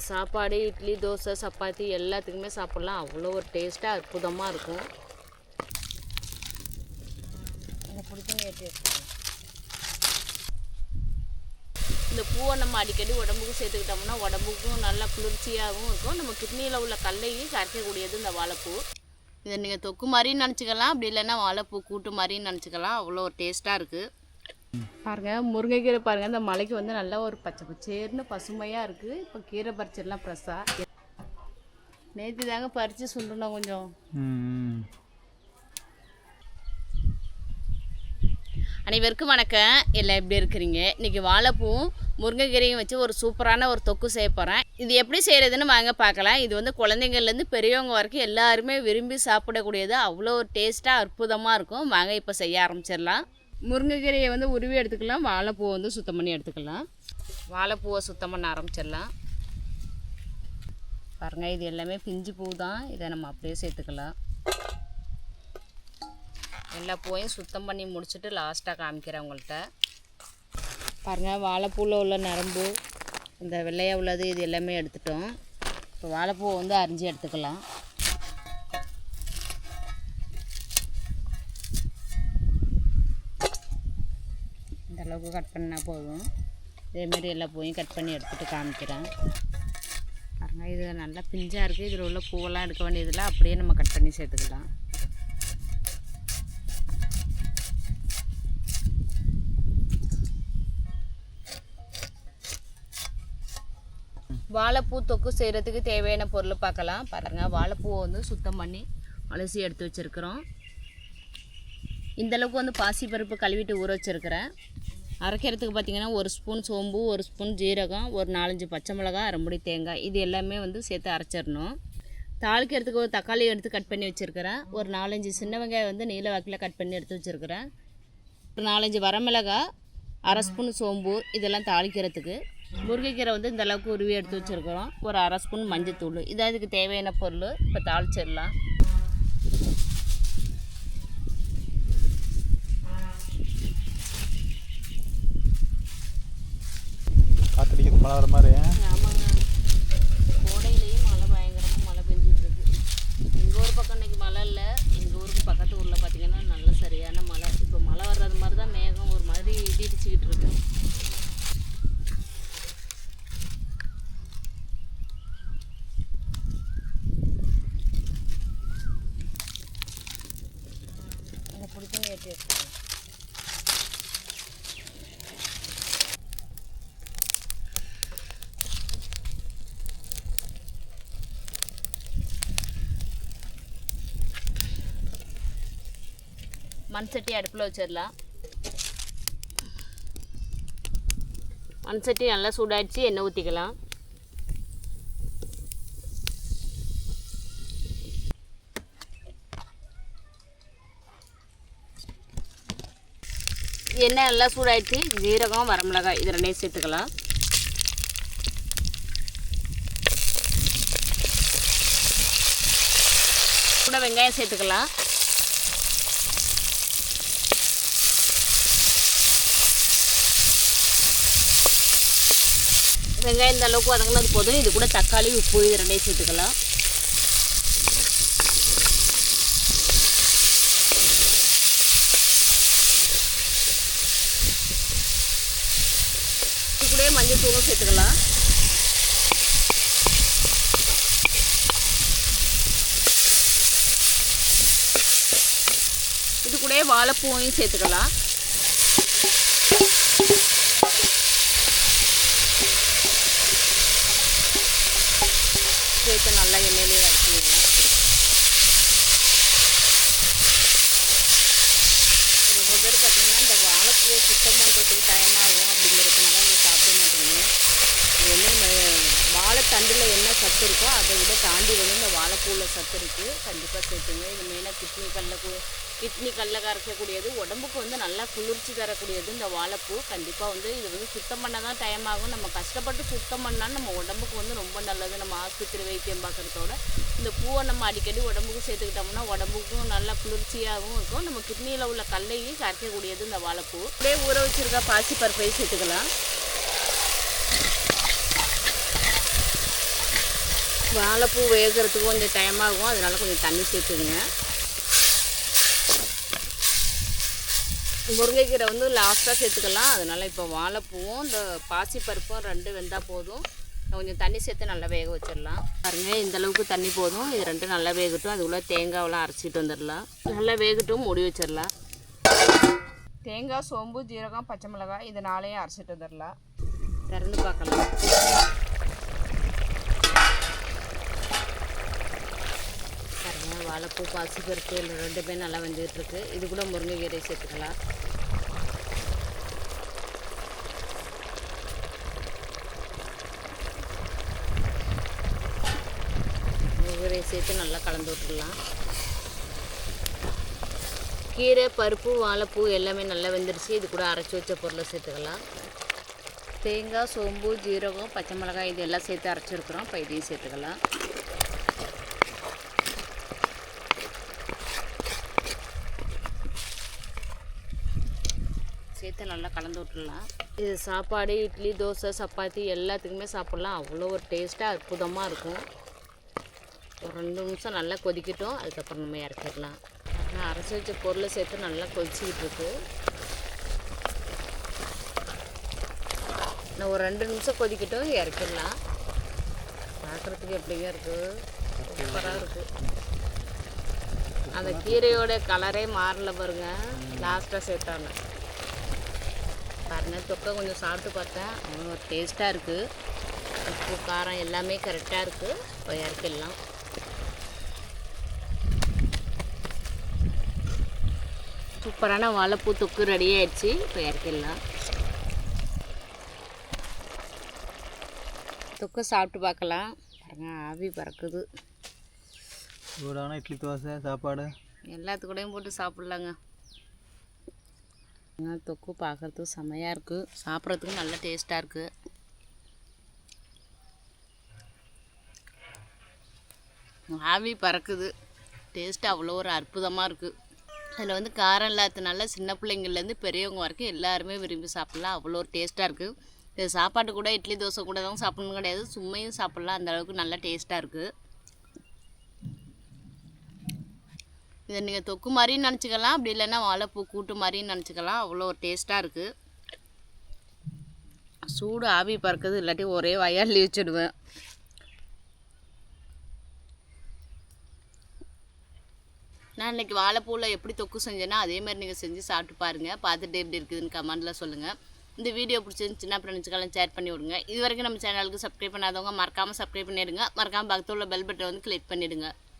இது சாப்பாடு இட்லி தோசை சப்பாத்தி எல்லாத்துக்குமே சாப்பிட்லாம். அவ்வளோ ஒரு டேஸ்ட்டாக அற்புதமாக இருக்கும். இந்த பூவை நம்ம அடிக்கடி உடம்புக்கு சேர்த்துக்கிட்டோம்னா உடம்புக்கும் நல்லா குளிர்ச்சியாகவும் இருக்கும். நம்ம கிட்னியில் உள்ள கல்லையும் கரைக்கக்கூடியது இந்த வாழைப்பூ. இதை நீங்கள் தொக்கு மாதிரியும் நினச்சிக்கலாம். அப்படி இல்லைன்னா வாழைப்பூ கூட்டு மாதிரியும் நினச்சிக்கலாம். அவ்வளோ ஒரு டேஸ்ட்டாக இருக்குது பாருங்க முருங்கைக்கீரை பாருங்க. இந்த மலைக்கு வந்து நல்லா ஒரு பச்சை பச்சேர்னு பசுமையாக இருக்குது இப்போ கீரை பறிச்சிடலாம் ஃப்ரெஷ்ஷாக நேற்று தாங்க பறித்து சுண்டணும் கொஞ்சம். ம் அனைவருக்கும் வணக்கம். எல்லாம் எப்படி இருக்கிறீங்க? இன்றைக்கி வாழைப்பூவும் முருங்கைக்கீரையும் வச்சு ஒரு சூப்பரான ஒரு தொக்கு செய்ய போகிறேன் இது எப்படி செய்கிறதுன்னு வாங்க பார்க்கலாம். இது வந்து குழந்தைங்கள்லேருந்து பெரியவங்க வரைக்கும் எல்லாருமே விரும்பி சாப்பிடக்கூடியது. அவ்வளோ ஒரு டேஸ்ட்டாக அற்புதமாக இருக்கும். வாங்க இப்போ செய்ய ஆரம்பிச்சிடலாம். முருங்கைக்கீரையை வந்து உருவி எடுத்துக்கலாம். வாழைப்பூவை வந்து சுத்தம் பண்ணி எடுத்துக்கலாம். வாழைப்பூவை சுத்தம் பண்ண ஆரம்பிச்சிடலாம். பாருங்கள் இது எல்லாமே பிஞ்சு பூ தான். இதை நம்ம அப்படியே சேர்த்துக்கலாம். எல்லா பூவையும் சுத்தம் பண்ணி முடிச்சுட்டு லாஸ்ட்டாக காமிக்கிறேன் உங்கள்கிட்ட. பாருங்கள் வாழைப்பூவில் உள்ள நரம்பு இந்த வெள்ளையாக உள்ளது இது எல்லாமே எடுத்துட்டோம். இப்போ வாழைப்பூவை வந்து அரிஞ்சு எடுத்துக்கலாம். அளவுக்கு கட் பண்ணால் போதும். இதேமாரி எல்லா பூவையும் கட் பண்ணி எடுத்துகிட்டு காமிக்கிறேன். பாருங்கள் இது நல்லா பிஞ்சாக இருக்குது இதில் உள்ள பூவெல்லாம் எடுக்க வேண்டியதில்லை. அப்படியே நம்ம கட் பண்ணி சேர்த்துக்கலாம். வாழைப்பூ தொக்கு செய்கிறதுக்கு தேவையான பொருள் பார்க்கலாம். பாருங்கள் வாழைப்பூவை வந்து சுத்தம் பண்ணி அலசி எடுத்து வச்சுருக்குறோம். இந்தளவுக்கு வந்து பாசிப்பருப்பு கழுவிட்டு ஊற வச்சுருக்கிறேன். அரைக்கிறதுக்கு பார்த்திங்கன்னா ஒரு ஸ்பூன் சோம்பு ஒரு ஸ்பூன் ஜீரகம் ஒரு நாலஞ்சு பச்சை மிளகாய் அரைமுடி தேங்காய். இது எல்லாமே வந்து சேர்த்து அரைச்சிடணும். தாளிக்கிறதுக்கு ஒரு தக்காளி எடுத்து கட் பண்ணி வச்சுருக்கிறேன். ஒரு நாலஞ்சு சின்ன வெங்காயம் வந்து நீல வாக்கில் கட் பண்ணி எடுத்து வச்சுருக்கிறேன். ஒரு நாலஞ்சு வரமிளகாய் அரை ஸ்பூன் சோம்பு இதெல்லாம் தாளிக்கிறதுக்கு. முருங்கைக்கீரை வந்து இந்த அளவுக்கு உருவி எடுத்து வச்சுருக்கிறோம். ஒரு அரை ஸ்பூன் மஞ்சத்தூள். இதான் இதுக்கு தேவையான பொருள். இப்போ தாளிச்சிடலாம். மழை வர மாதிரி. ஆமாங்க. கோடையிலையும் மழை பயங்கரமாக மழை பெஞ்சிட்டு இருக்கு எங்கள் ஊர் பக்கம் இன்னைக்கு மழை இல்லை. எங்கள் ஊருக்கு பக்கத்து ஊரில் பார்த்தீங்கன்னா நல்ல சரியான மழை. இப்போ மழை வர்றது மாதிரி தான் மேகம் ஒரு மாதிரி இடி இடிச்சுக்கிட்டு இருக்கு எனக்கு மண் சட்டி அடுப்பில் வச்சிடலாம் மண் சட்டி நல்லா சூடாகிடுச்சு எண்ணெய் ஊற்றிக்கலாம் எண்ணெய் நல்லா சூடாயிடுச்சு ஜீரகம் வரமிளகாய் இது ரெண்டையும் சேர்த்துக்கலாம். கூட வெங்காயம் சேர்த்துக்கலாம். வெங்காயம் இந்த அளவுக்கு வதங்கினது போதும். இது கூட தக்காளி உப்பு இது ரெண்டையும் சேர்த்துக்கலாம். இது கூட மஞ்சள் தூளும் சேர்த்துக்கலாம். இது கூட வாழைப்பூவையும் சேர்த்துக்கலாம். சேர்த்து நல்லா எண்ணெயிலே வதக்கிடுங்க. ரொம்ப பேர் பார்த்தீங்கன்னா இந்த வாழைப்பூவை சுத்தம் பண்ணுறதுக்கு டைம் ஆகும் அப்படிங்கிறதுனால இதை சாப்பிட மாட்டேங்குது இது வந்து வாழைத்தண்டில் என்ன சத்து இருக்கோ அதை விட தாண்டி உள்ள சத்து இருக்குது கண்டிப்பாக சேர்த்துங்க. இது மெயினாக கிட்னி கல்ல கிட்னி கல்லை கரைக்கக்கூடியது உடம்புக்கு வந்து நல்லா குளிர்ச்சி தரக்கூடியது இந்த வாழைப்பூ. கண்டிப்பாக வந்து இது வந்து சுத்தம் பண்ண தான் டைம் ஆகும். நம்ம கஷ்டப்பட்டு சுத்தம் பண்ணால் நம்ம உடம்புக்கு வந்து ரொம்ப நல்லது. நம்ம ஆஸ்பத்திரி வைத்தியம் பார்க்குறதோட. இந்த பூவை நம்ம அடிக்கடி உடம்புக்கு சேர்த்துக்கிட்டோம்னா உடம்புக்கும் நல்லா குளிர்ச்சியாகவும் இருக்கும். நம்ம கிட்னியில் உள்ள கல்லையும் கரைக்கக்கூடியது இந்த வாழைப்பூ. அப்படியே ஊற வச்சுருக்க பாசி பருப்பையும் சேர்த்துக்கலாம். வாழைப்பூ வேகிறதுக்கு கொஞ்சம் டைம் ஆகும். அதனால கொஞ்சம் தண்ணி சேர்த்துங்க முருங்கைக்கீரை வந்து லாஸ்ட்டாக சேர்த்துக்கலாம். அதனால் இப்போ வாழைப்பூவும் இந்த பாசிப்பருப்பும் ரெண்டு வெந்தால் போதும். கொஞ்சம் தண்ணி சேர்த்து நல்லா வேக வச்சிடலாம். பாருங்க இந்த அளவுக்கு தண்ணி போதும். இது ரெண்டும் நல்லா வேகட்டும். அதுக்குள்ளே தேங்காவெலாம் அரைச்சிட்டு வந்துடலாம். நல்லா வேகட்டும் மூடி வச்சிடலாம். தேங்காய் சோம்பு ஜீரகம் பச்சை மிளகாய் இது நாளையும் அரைச்சிட்டு வந்துடலாம். திறந்து பார்க்கலாம் பாருங்க வாழைப்பூ பாசிப்பருப்பு இல்லை ரெண்டுமே நல்லா வந்துகிட்ருக்கு. இது கூட முருங்கைக்கீரை சேர்த்துக்கலாம். முருங்கைக்கீரை சேர்த்து நல்லா கலந்து விட்டுடலாம். கீரை பருப்பு வாழைப்பூ எல்லாமே நல்லா வெந்துருச்சு. இது கூட அரைச்சி வச்ச பொருளை சேர்த்துக்கலாம். தேங்காய் சோம்பு ஜீரகம் பச்சை மிளகாய் இது எல்லாம் சேர்த்து அரைச்சிருக்கிறோம். இப்போ இதையும் சேர்த்துக்கலாம். சேர்த்து நல்லா கலந்து விட்டுடலாம். இது சாப்பாடு இட்லி தோசை சப்பாத்தி எல்லாத்துக்குமே சாப்பிட்லாம். அவ்வளோ ஒரு டேஸ்ட்டாக அற்புதமாக இருக்கும். ஒரு ரெண்டு நிமிஷம் நல்லா கொதிக்கட்டும். அதுக்கப்புறம் நம்ம இறக்கிடலாம். நான் அரைச்சி வச்ச பொருளை சேர்த்து நல்லா கொதிச்சிக்கிட்டு இருக்கு. நான் ஒரு ரெண்டு நிமிஷம் கொதிக்கட்டும் இறக்கிடலாம். பார்க்குறதுக்கு எப்படிங்க இருக்குது சூப்பராக இருக்குது அந்த கீரையோட கலரே மாறல பாருங்க. லாஸ்ட்டாக சேர்த்தாங்க. பாருங்க தொக்கை கொஞ்சம் சாப்பிட்டு பார்த்தேன். அவ்வளோ டேஸ்ட்டாக இருக்குது உப்பு காரம் எல்லாமே கரெக்டாக இருக்குது இப்போ இறக்கிடலாம். சூப்பரான வாழைப்பூ தொக்கு ரெடி ஆயிடுச்சு. இப்போ இறக்கிடலாம். தொக்கு சாப்பிட்டு பார்க்கலாம். பாருங்க ஆவி பறக்குது. சூடான இட்லி தோசை சாப்பாடு. எல்லாத்துக்கூடையும் போட்டு சாப்பிட்லாங்க. ஆ, தொக்கு பார்க்குறதுக்கு செமையாக இருக்குது சாப்பிட்றதுக்கும் நல்ல டேஸ்ட்டாக இருக்குது ஆவி பறக்குது. டேஸ்ட் அவ்வளோ ஒரு அற்புதமாக இருக்குது அதில் வந்து காரம் இல்லாததுனால சின்ன பிள்ளைங்கள்லேருந்து பெரியவங்க வரைக்கும் எல்லாருமே விரும்பி சாப்பிட்லாம். அவ்வளோ ஒரு டேஸ்ட்டாக இருக்குது இது சாப்பாடு கூட இட்லி தோசை கூட தான் சாப்பிடணும் கிடையாது. சும்மையும் சாப்பிட்லாம். அந்த அளவுக்கு நல்லா டேஸ்ட்டாக இருக்குது இதை நீங்கள் தொக்கு மாதிரியும் நினச்சிக்கலாம். அப்படி இல்லைன்னா வாழைப்பூ கூட்டு மாதிரியும் நினச்சிக்கலாம். அவ்வளோ ஒரு டேஸ்ட்டாக இருக்குது சூடு ஆவி பறக்குது. இல்லாட்டி ஒரே வயல்ல வச்சுடுவேன். நான் இன்னைக்கு வாழைப்பூவில் எப்படி தொக்கு செஞ்சேன்னா அதே மாதிரி நீங்கள் செஞ்சு சாப்பிட்டு பாருங்கள் பார்த்துட்டு எப்படி இருக்குதுன்னு கமெண்ட்டில் சொல்லுங்கள் இந்த வீடியோ பிடிச்சிருந்துச்சுன்னா ஃப்ரெண்ட்ஸ்க்கெல்லாம் ஷேர் பண்ணி விடுங்க. இது வரைக்கும் நம்ம சேனலுக்கு சப்ஸ்கிரைப் பண்ணாதவங்க மறக்காமல் சப்ஸ்கிரைப் பண்ணிவிடுங்க மறக்காமல் பக்கத்தில் உள்ள பெல் பட்டன் வந்து கிளிக் பண்ணிவிடுங்க